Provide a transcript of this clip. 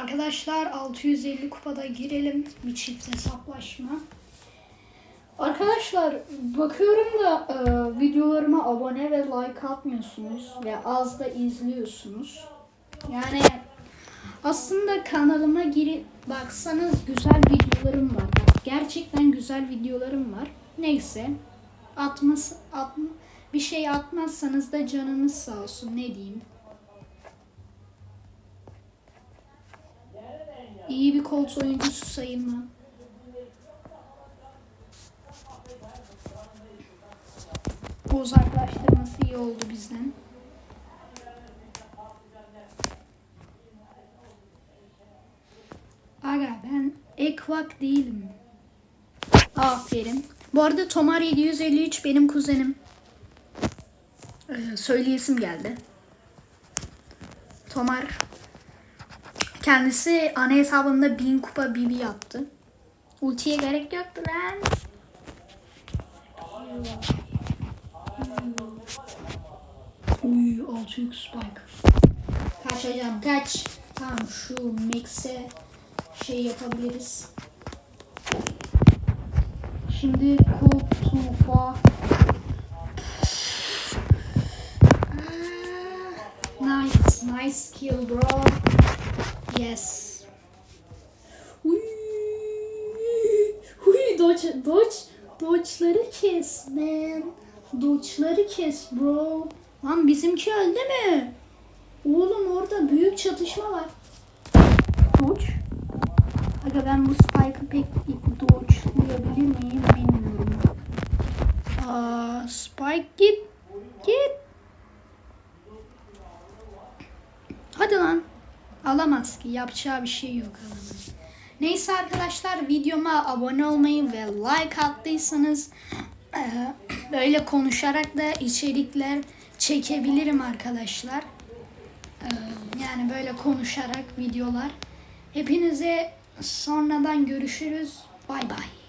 Arkadaşlar 650 kupada girelim bir çift hesaplaşma. Arkadaşlar bakıyorum da e, videolarıma abone ve like atmıyorsunuz ve az da izliyorsunuz. Yani aslında kanalıma girip baksanız güzel videolarım var. Gerçekten güzel videolarım var. Neyse atması atma, bir şey atmazsanız da canınız sağ olsun ne diyeyim. İyi bir kolt oyuncusu sayılmam. Uzaklaştırması iyi oldu bizden. Aga ben ekvak değilim. Aferin. Bu arada Tomar 753 benim kuzenim. Ee, söyleyesim geldi. Tomar kendisi ana hesabında 1000 kupa BB yaptı. Ultiye gerek yoktu lan. Uy 6x spike. Kaç hocam kaç. Tamam şu mix'e şey yapabiliriz. Şimdi cook tufa. Nice, nice kill bro. Yes. Uy, uy, dodge, dodge, dodge'ları kes man. Dodge'ları kes bro. Lan bizimki öldü mü? Oğlum orada büyük çatışma var. Dodge. Aga ben bu Spike'ı pek dodge'layabilir miyim bilmiyorum. Aa, Spike git. Git. Hadi lan. Alamaz ki. Yapacağı bir şey yok alamaz. Neyse arkadaşlar videoma abone olmayı ve like attıysanız böyle konuşarak da içerikler çekebilirim arkadaşlar. Eee, Yani böyle konuşarak videolar. Hepinize sonradan görüşürüz. Bay bay.